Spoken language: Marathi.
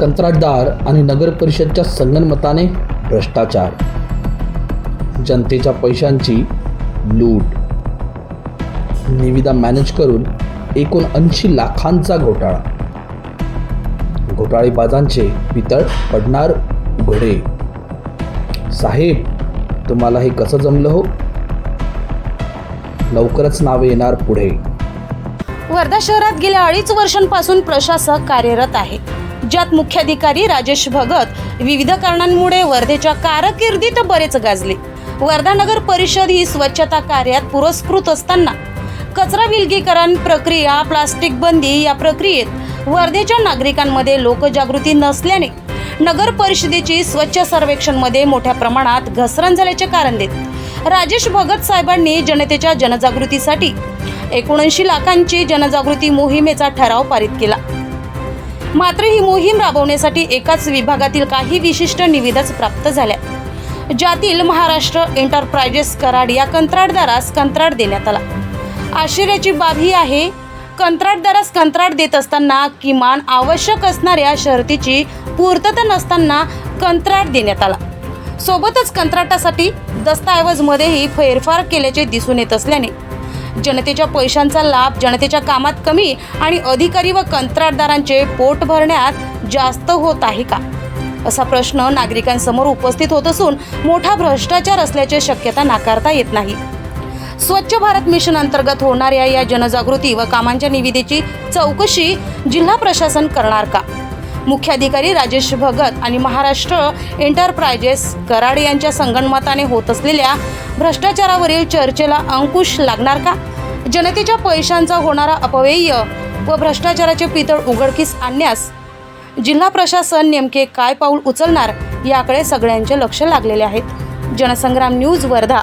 कंत्राटदार आणि नगरपरिषदच्या संगनमताने भ्रष्टाचार. जनतेच्या पैशांची लूट. निविदा मॅनेज करून एकूण ऐंशी लाखांचा घोटाळा. घोटाळेबाजांचे पितळ पडणार उघडे. साहेब तुम्हाला हे कसं जमलं हो? लवकरच नावे येणार पुढे. वर्धा शहरात गेल्या अडीच वर्षांपासून प्रशासक कार्यरत आहे. ज्यात मुख्याधिकारी राजेश भगत विविध कारणांमुळे वर्धेच्या कारकिर्दीत बरेच गाजले. वर्धा नगर परिषद ही स्वच्छता कार्यात पुरस्कृत असताना कचरा विलगीकरण प्रक्रिया प्लास्टिक बंदी या प्रक्रियेत वर्धेच्या नागरिकांमध्ये लोकजागृती नसल्याने नगर परिषदेची स्वच्छ सर्वेक्षणमध्ये मोठ्या प्रमाणात घसरण झाल्याचे कारण देत राजेश भगत साहेबांनी जनतेच्या जनजागृतीसाठी एकोणऐंशी लाखांची जनजागृती मोहिमेचा ठराव पारित केला. मात्र ही मोहीम राबवण्यासाठी एकाच विभागातील काही विशिष्ट निविदाच प्राप्त झाल्या. ज्यातील महाराष्ट्र एंटरप्राइजेस कराड या कंत्राटदारास कंत्राट देण्यात आला. आश्चर्याची बाब ही आहे कंत्राटदारास कंत्राट देत असताना किमान आवश्यक असणाऱ्या शर्तीची पूर्तता नसताना कंत्राट देण्यात आला. सोबतच कंत्राटासाठी दस्तऐवजमध्येही फेरफार केल्याचे दिसून येत असल्याने जनतेच्या पैशांचा लाभ जनतेच्या कामात कमी आणि अधिकारी व कंत्राटदारांचे पोट भरण्यात जास्त होत आहे का? असा प्रश्न नागरिकांसमोर उपस्थित होत असून मोठा भ्रष्टाचार असल्याची शक्यता नाकारता येत नाही. स्वच्छ भारत मिशन अंतर्गत होणाऱ्या या जनजागृती व कामांच्या निविदेची चौकशी जिल्हा प्रशासन करणार का? मुख्याधिकारी राजेश भगत आणि महाराष्ट्र एंटरप्रायजेस कराड यांच्या संगणमताने होत असलेल्या भ्रष्टाचारावरील चर्चेला अंकुश लागणार का? जनतेच्या पैशांचा होणारा अपव्यय व भ्रष्टाचाराचे पितळ उघडकीस आणण्यास जिल्हा प्रशासन नेमके काय पाऊल उचलणार याकडे सगळ्यांचे लक्ष लागलेले आहेत. जनसंग्राम न्यूज वर्धा.